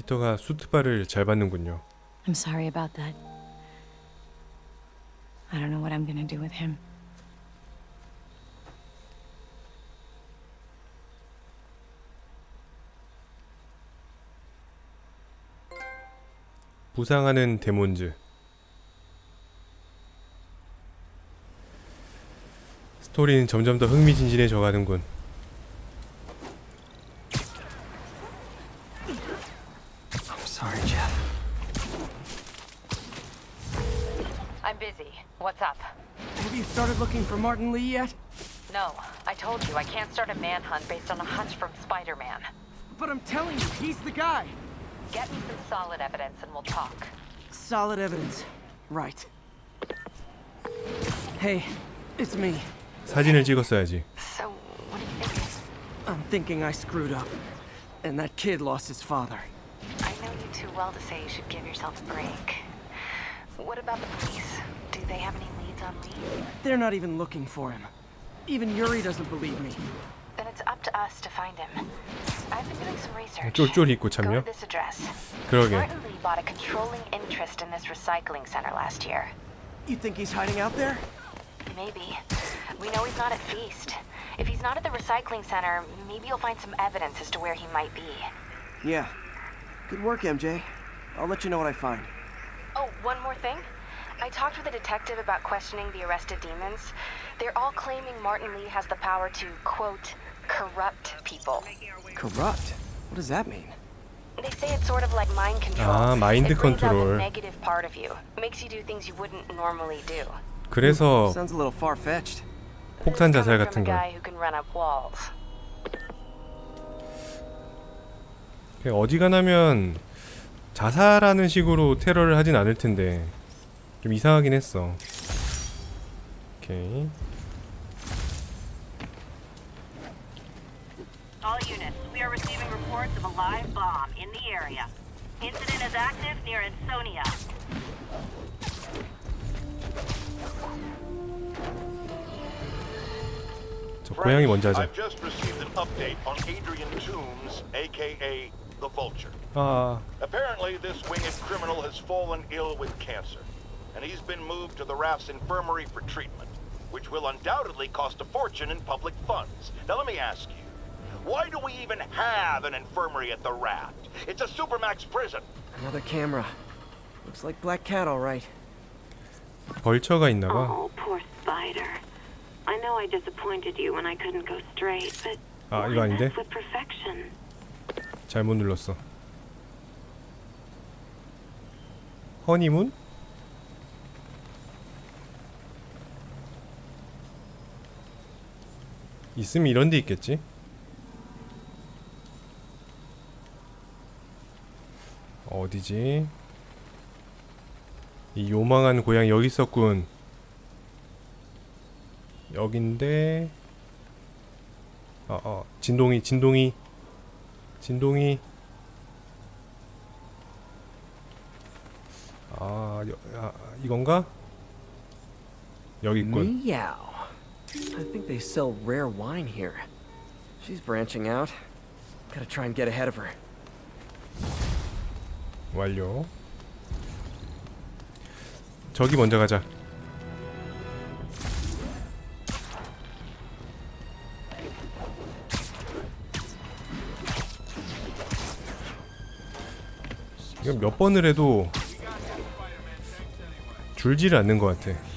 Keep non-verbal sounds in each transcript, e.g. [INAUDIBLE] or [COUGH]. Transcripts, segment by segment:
피터가 수트바를 잘 받는군요. I'm sorry about that. I don't know what I'm gonna do with him. 부상하는 데몬즈. 스토리는 점점 더 흥미진진해져 가는군. looking for Martin Lee yet? No, I told you I can't start a manhunt based on a hunch from Spider-Man. But I'm telling you, he's the guy. Get me some solid evidence and we'll talk. Solid evidence. Right. Hey, it's me. 사진을 찍었어야지. So, what do you think? I'm thinking I screwed up. And that kid lost his father. I know you too well to say you should give yourself a break. What about the police? Do they have any leads on Lee? They're not even looking for him. Even Yuri doesn't believe me. Then it's up to us to find him. I've been doing some research. 쫄쫄이 입고 Go 참여? to this address. 그러게. Martin Lee bought a controlling interest in this recycling center last year. You think he's hiding out there? Maybe. We know he's not at Feast. If he's not at the recycling center, maybe you'll find some evidence as to where he might be. Yeah. Good work, MJ. I'll let you know what I find. Oh, one more thing. I talked with a detective about questioning the arrested demons. They're all claiming Martin Lee has the power to, quote, corrupt people. Corrupt? What does that mean? They say it's sort of like mind control. 아, 마인드 it brings out 컨트롤. the negative part of you. Makes you do things you wouldn't normally do. 그래서 Sounds a little far-fetched. 폭탄 자살 Coming 같은 from a 걸. guy who can run up walls. 그냥 어지간하면 자살하는 식으로 테러를 하진 않을 텐데 좀 이상하긴 했어. 오케이. All units, we are receiving reports of a live bomb in the area. Incident is active near Ansonia. 저 고양이 먼저 하자. I've just received an update on Adrian Toombs, aka the Vulture. 아, Apparently, this winged criminal has fallen ill with cancer, and he's been moved to the RAF's infirmary for treatment, which will undoubtedly cost a fortune in public funds. Now, let me ask you, why do we even have an infirmary at the RAF? It's a supermax prison. Another camera. Looks like Black Cat, all right. 벌처가 있나 봐. Oh, poor Spider. I know I disappointed you when I couldn't go straight, but 아, why 이거 아닌데? mess with perfection? 잘못 눌렀어. 허니문? 있으면 이런 데 있겠지? 어디지? 이 요망한 고양이 여기 있었군. 여긴데 어, 어, 진동이, 진동이, 진동이. 아, 여, 아 이건가? 여기 있군. I think they sell rare wine here. She's branching out. Gotta try and get ahead of her. 완료. 저기 먼저 가자. 이건 몇 번을 해도 줄지를 않는 것 같아.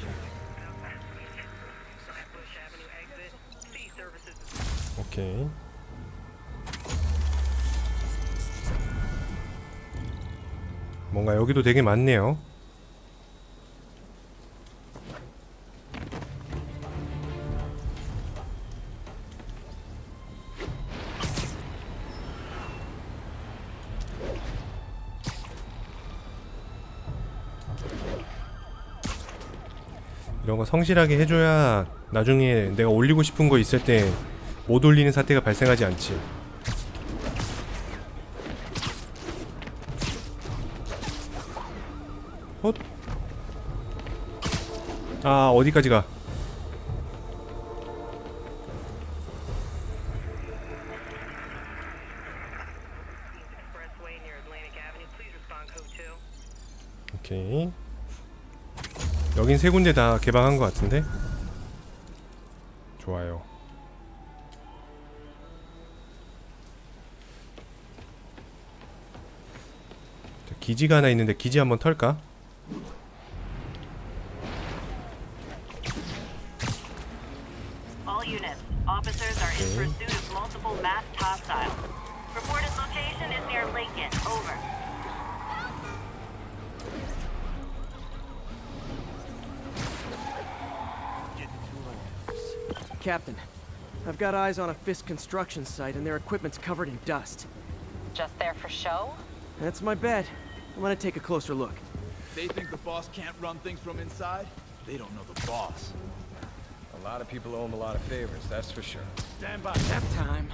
여기도 되게 많네요. 이런 거 성실하게 해줘야 나중에 내가 올리고 싶은 거 있을 때 못 올리는 사태가 발생하지 않지. 헛? 아 어디까지 가? 오케이. 여긴 세 군데 다 개방한 것 같은데? 좋아요. 자, 기지가 하나 있는데 기지 한번 털까? Officers are in pursuit of multiple masked hostiles. Reported location is near Lincoln. Over. Captain, I've got eyes on a Fisk construction site and their equipment's covered in dust. Just there for show? That's my bet. I'm gonna take a closer look. They think the boss can't run things from inside? They don't know the boss. A lot of people owe him a lot of favors, that's for sure. Stand by. Nap time.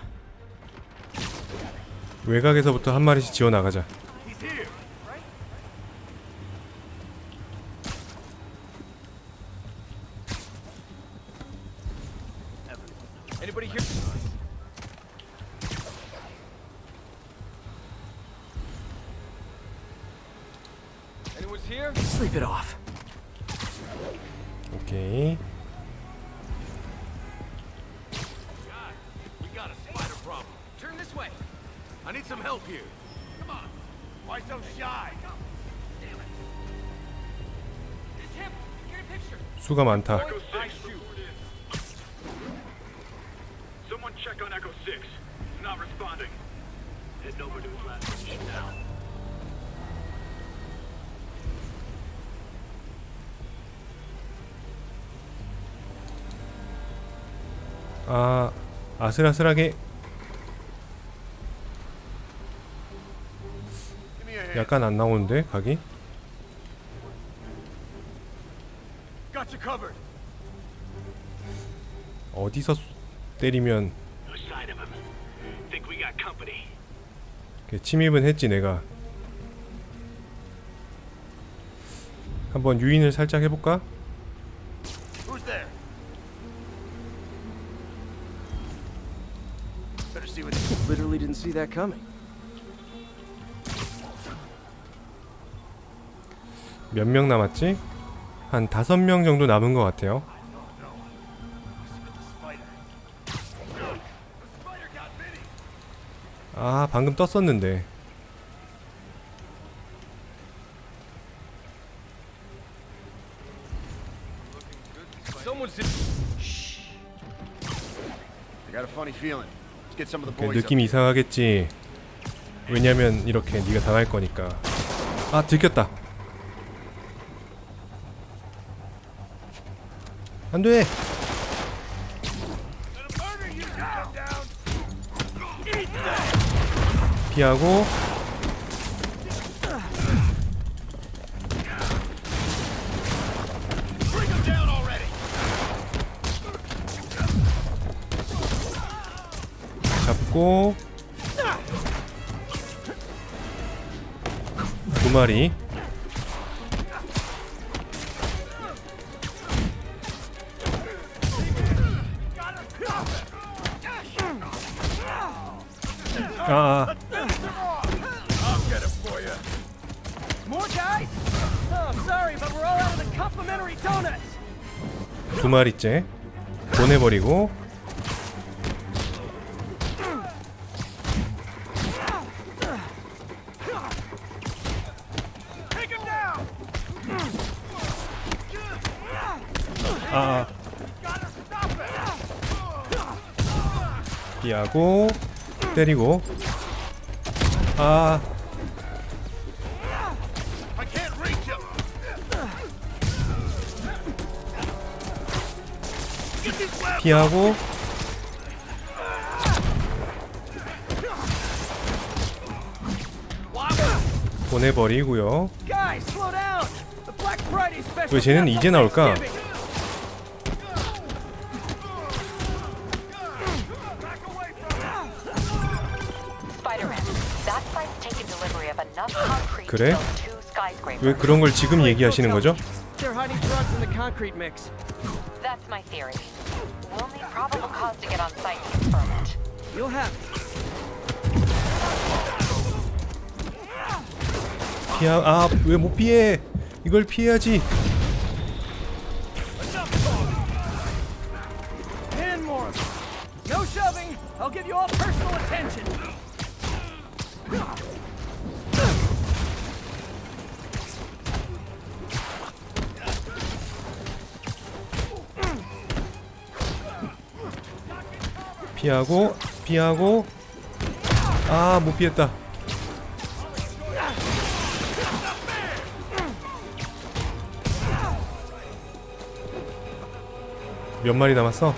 외곽에서부터 한 마리씩 지워 나가자. Position now. 아 아슬아슬하게 약간 안 나오는데 각이 Got you covered. 어디서 쏘- 때리면 침입은 했지 내가 한번 유인을 살짝 해볼까? 몇 명 남았지? 한 다섯 명 정도 남은 것 같아요. 아 방금 떴었는데 그 느낌이 이상하겠지. 왜냐면 이렇게 네가 당할 거니까. 아 들켰다. 안돼. 피하고. 잡고 두 마리. 아, 두 마리째 보내버리고. 아, 아. 피하고 때리고 아 피하고 보내버리고요. 왜 쟤는 이제 나올까? 그래? 왜 그런 걸 지금 얘기하시는 거죠? My theory. We'll need probable cause to get on site to confirm it. You'll have. 피하 아왜 못 피해 이걸 피해야지 피하고 피하고. 아 못 피했다. 몇 마리 남았어?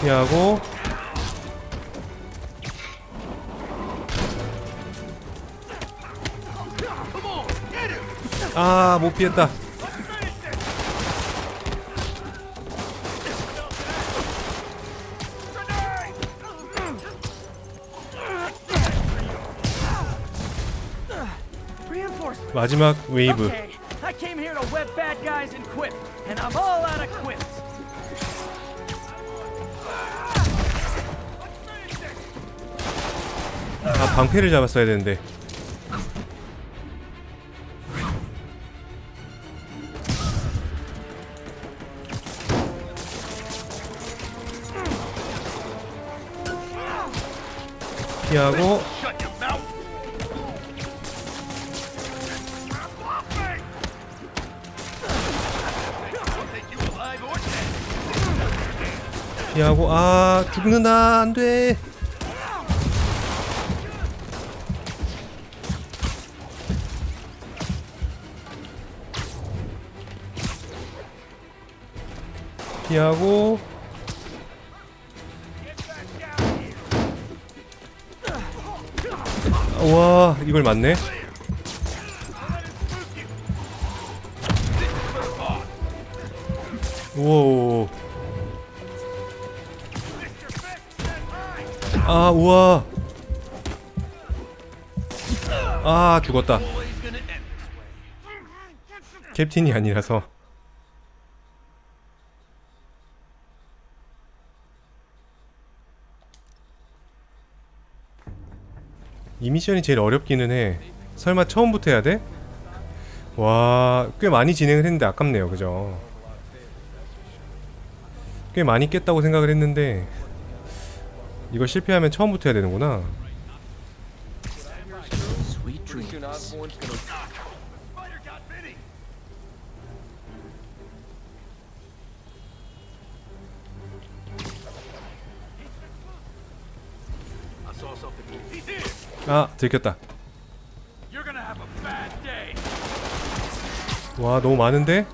피하고 아 못 피했다. 마지막 웨이브. 아 방패를 잡았어야 되는데 피하고. 피하고 아 죽는다 안돼 피하고 이걸 맞네? 우와 아 우와. 아 죽었다. 캡틴이 아니라서 이 미션이 제일 어렵기는 해 설마 처음부터 해야 돼? 와 꽤 많이 진행을 했는데 아깝네요 그죠 꽤 많이 깼다고 생각을 했는데 이거 실패하면 처음부터 해야 되는구나. 아 들켰다. 와 너무 많은데?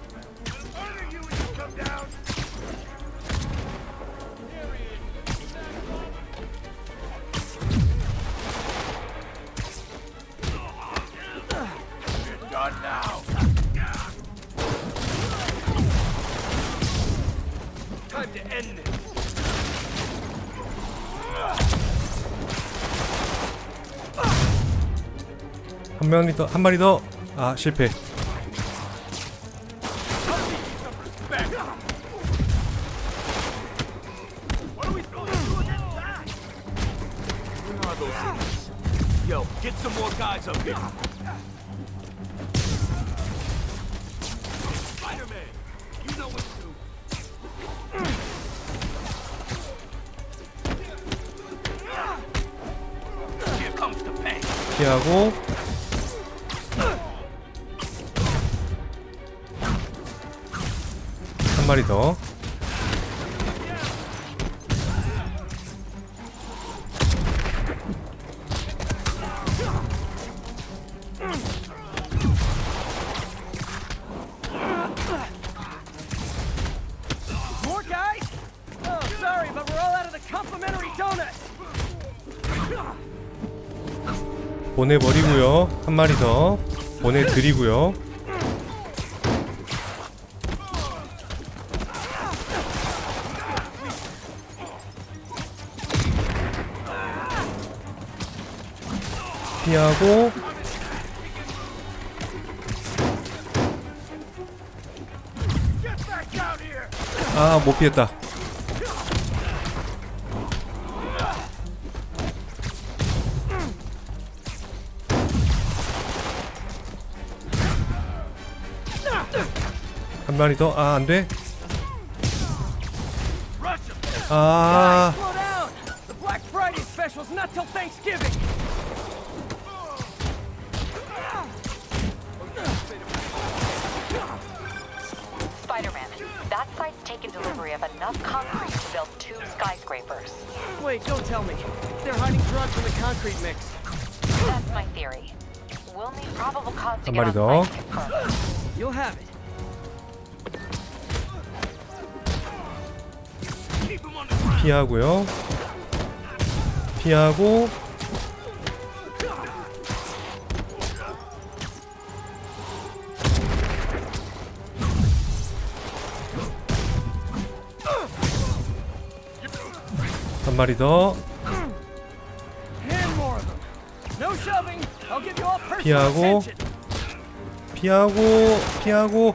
마리 더, 한 마리 더. 아 실패. We 한 마리 더. Oh. 보내버리고요. 한 마리 더. 보내드리고요. 정리하고 아, 못 피했다. 한 마리 더. 아, 안 돼. 아. delivery of enough concrete to build two skyscrapers. Wait, don't tell me. They're hiding drugs in the concrete mix. That's my theory. We'll need probable cause to 한 get 마리 on 더. site to confirm. You'll have it. Keep him on the ground! 피하고요. 피하고. 한 마리 더. 피하고. 피하고. 피하고.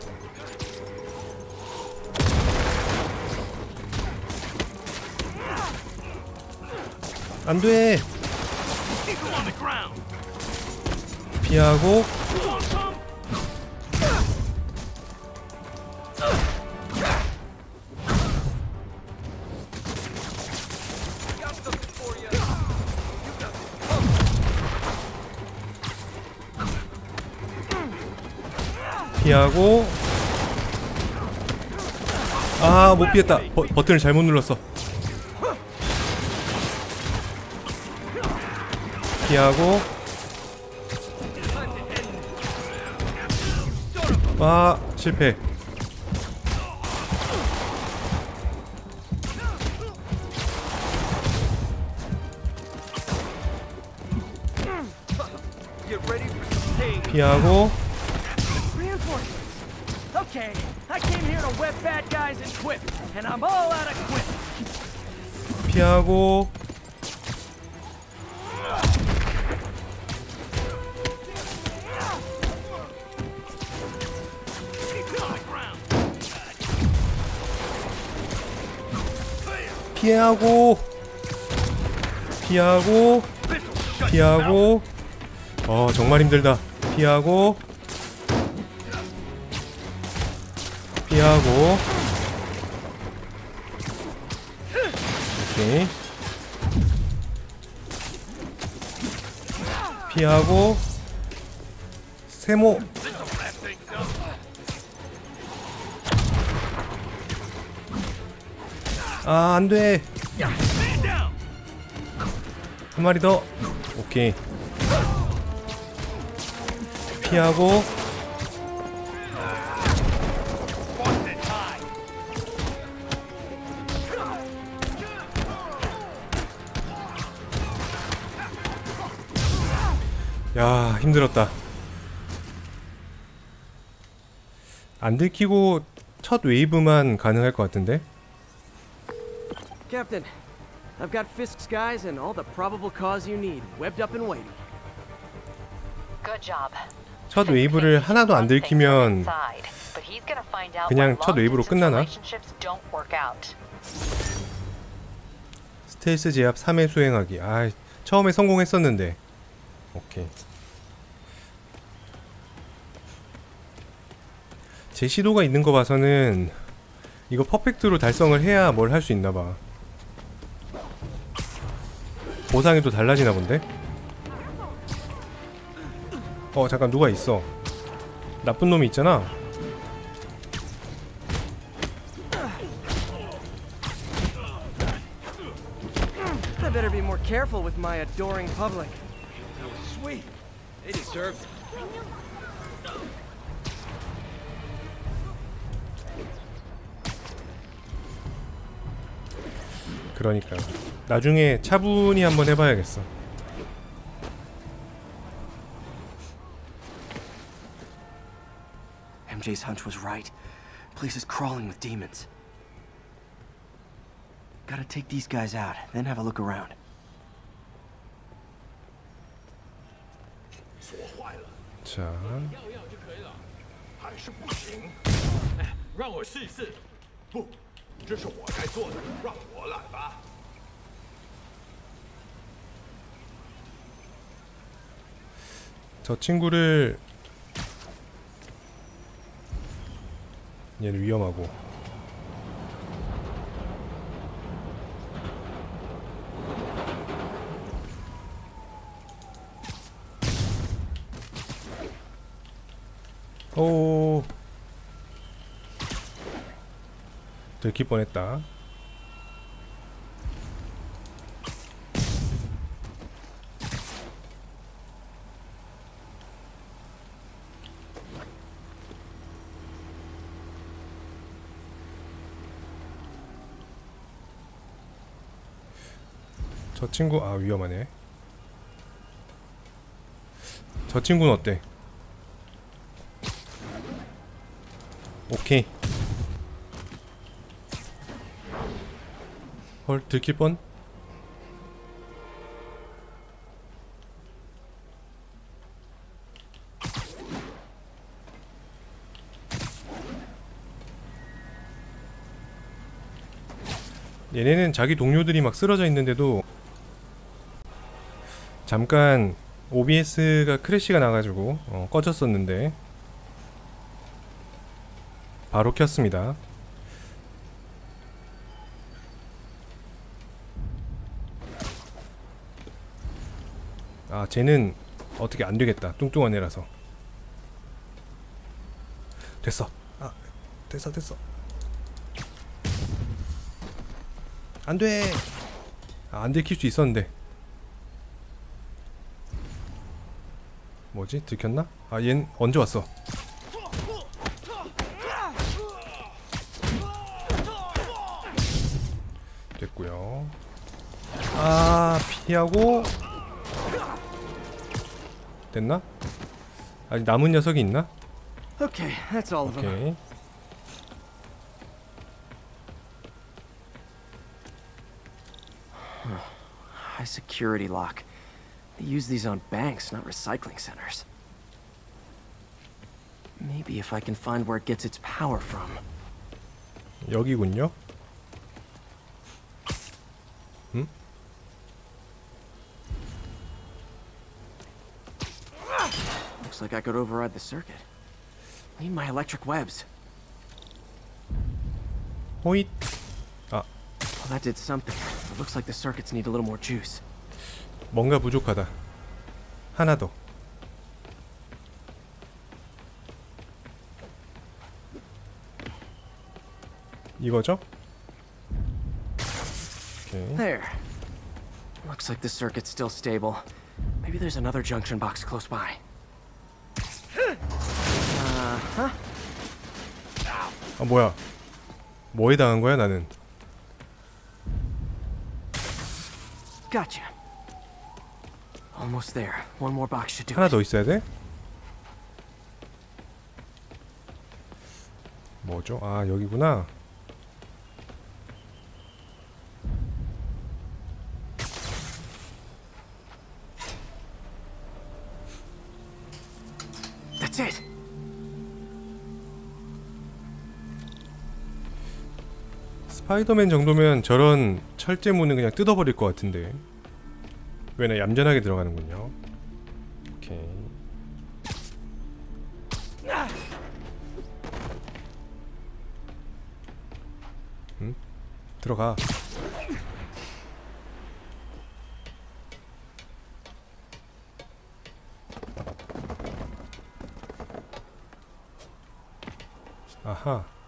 안 돼. Keep him on the ground! 피하고. 피하고. 아 못 피했다. 버, 버튼을 잘못 눌렀어. 피하고. 아 실패. 피하고 피하고. 피하고. 피하고. 피하고. 어 정말 힘들다. 피하고. 피하고 피하고 세모. 아 안돼! 한 마리 더. 오케이. 피하고 야 힘들었다 안 들키고 첫 웨이브만 가능할 것 같은데 Captain, I've got Fisk's guys and all the probable cause you need, webbed up and waiting. Good job. 첫 웨이브를 하나도 안 들키면 그냥 첫 웨이브로 끝나나? 끝나나? 스텔스 제압 3회 수행하기 아 처음에 성공했었는데 오케이 제 시도가 있는 거 봐서는 이거 퍼펙트로 달성을 해야 뭘 할 수 있나 봐 보상이 또 달라지나 본데 어 잠깐 누가 있어 나쁜 놈이 있잖아 I better be more careful with my adoring public. Sweet! They deserved it. 그러니까 나중에 차분히 한번 해봐야겠어 MJ's hunch was right. Place is crawling with demons. Gotta take these guys out, then have a look around. 자. 要要就可以了，还是不行。让我试一试。不，这是我该做的，让我来吧。 저 친구를 얘는 위험하고. 들킬 뻔했다. 저 친구 아 위험하네. 저 친구는 어때? 오케이. 헐 들킬 뻔. 얘네는 자기 동료들이 막 쓰러져 있는데도 잠깐 OBS가 크래시가 나가지고 어, 꺼졌었는데 바로 켰습니다. 아 쟤는 어떻게 안 되겠다. 뚱뚱한 애라서. 됐어. 아 됐어 됐어. 안 돼. 아, 안 들킬 수 있었는데. 뭐지? 들켰나? 아, 얜 언제 왔어? 됐고요. 아, 피하고 됐나? 아직 남은 녀석이 있나? Okay, that's all of them. 오케이. [SIGHS] High security lock. They use these on banks, not recycling centers. Maybe if I can find where it gets its power from. 여기군요. Looks like I could override the circuit. Need my electric webs. 호잇. Well, that did something. It looks like the circuits need a little more juice. 뭔가 부족하다. 하나 더. 이거죠? 오케이. There. Looks like the circuit's still stable. Maybe there's another junction box close by. 아 뭐야? 뭐에 당한 거야 나는? Gotcha. Almost there. One more box should do 하나 it. 더 있어야 돼? 뭐죠? 아 여기구나. 스파이더맨 정도면 저런 철제 문은 그냥 뜯어버릴 것 같은데 왜나 얌전하게 들어가는군요. 오케이. 응? 들어가. 아하.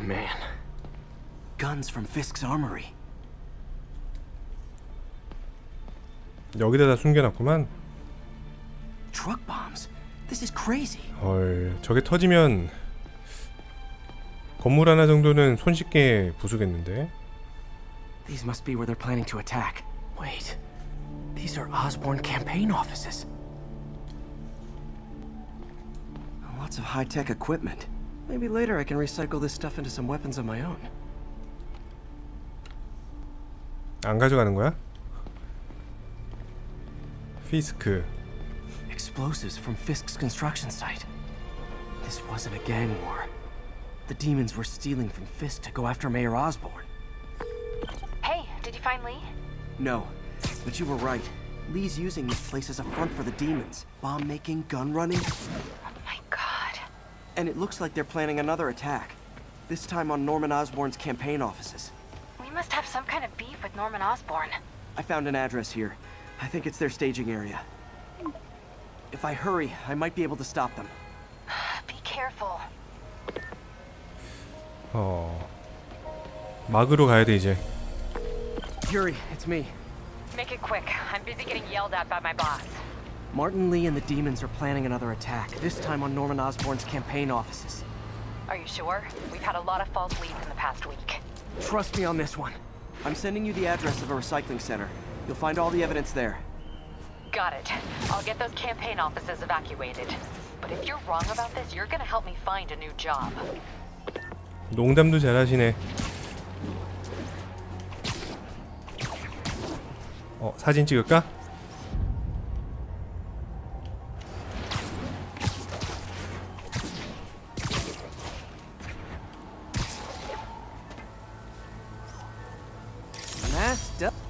Man. Guns from Fisk's armory. 여기다 다 숨겨놨구만. Truck bombs. This is crazy. 헐, 저게 터지면 건물 하나 정도는 손쉽게 부수겠는데. These must be where they're planning to attack. Wait. These are Osborne campaign offices. Lots of high-tech equipment. Maybe later I can recycle this stuff into some weapons of my own. 안 가져가는 거야? 피스크. Explosives from Fisk's construction site. This wasn't a gang war. The demons were stealing from Fisk to go after Mayor Osborn. Hey, did you find Lee? No, but you were right. Lee's using this place as a front for the demons. Bomb making, gun running, Oh my god. and it looks like they're planning another attack. This time on Norman Osborn's campaign offices. We must have some kind of beef with Norman Osborn. I found an address here. I think it's their staging area. If I hurry, I might be able to stop them. [SIGHS] Be careful. 어 막으로 가야 돼 이제. Yuri, it's me. Make it quick. I'm busy getting yelled at by my boss. Martin Lee and the demons are planning another attack, this time on Norman Osborn's campaign offices. Are you sure? We've had a lot of false leads in the past week. Trust me on this one. I'm sending you the address of a recycling center. You'll find all the evidence there. Got it. I'll get those campaign offices evacuated. But if you're wrong about this, you're gonna help me find a new job. 농담도 잘하시네. 어 사진 찍을까?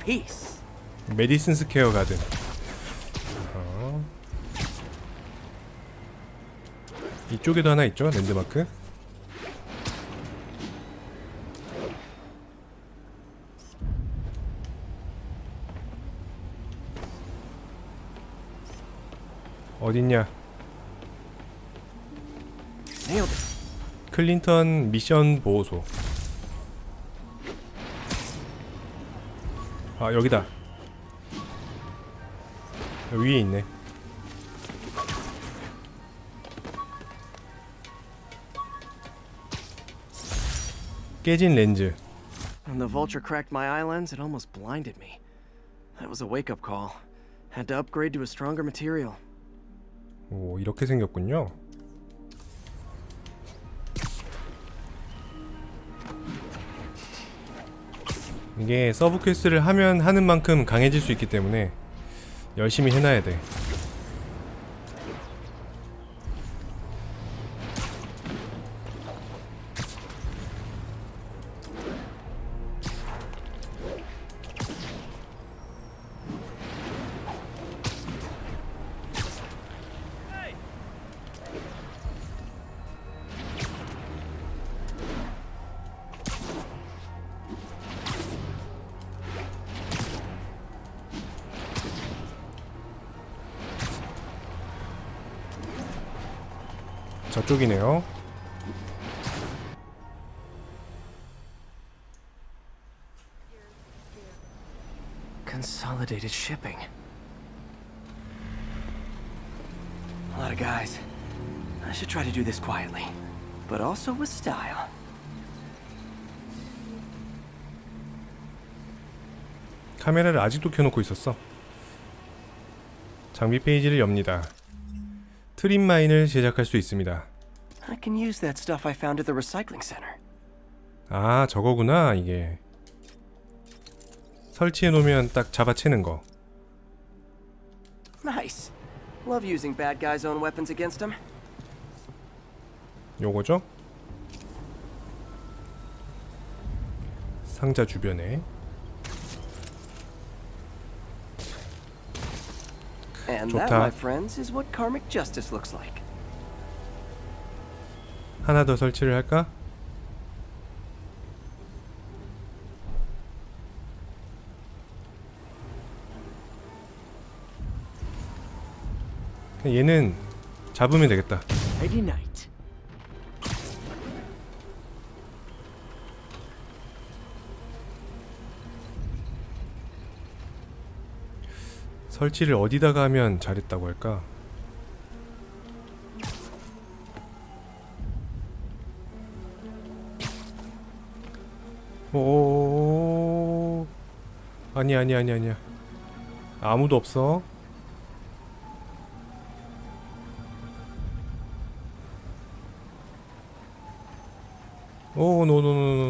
Masterpiece. 메디슨 스퀘어 가든. 어. 이쪽에도 하나 있죠 랜드마크. 어딨냐? 클린턴 미션 보호소. 아 여기다. 여기 위에 있네. 깨진 렌즈. When the vulture cracked my eye lens, it almost blinded me. That was a wake-up call. Had to upgrade to a stronger material. 오 이렇게 생겼군요. 이게 서브 퀘스트를 하면 하는 만큼 강해질 수 있기 때문에 열심히 해놔야 돼. 저쪽이네요. Consolidated shipping. A lot of guys. I should try to do this quietly, but also with style. 카메라를 아직도 켜놓고 있었어. 장비 페이지를 엽니다. 트림 마인을 제작할 수 있습니다. I can use that stuff I found at the recycling center. 아 저거구나 이게. 설치해 놓으면 딱 잡아채는 거. Nice. Love using bad guys' own weapons against them. 요거죠? 상자 주변에 좋다. 하나 더 설치를 할까? 얘는 잡으면 되겠다. 89. 설치를 어디다가 하면 잘했다고 할까? 오 아니 아니 아니 아니야. 아무도 없어. 오 노노노노노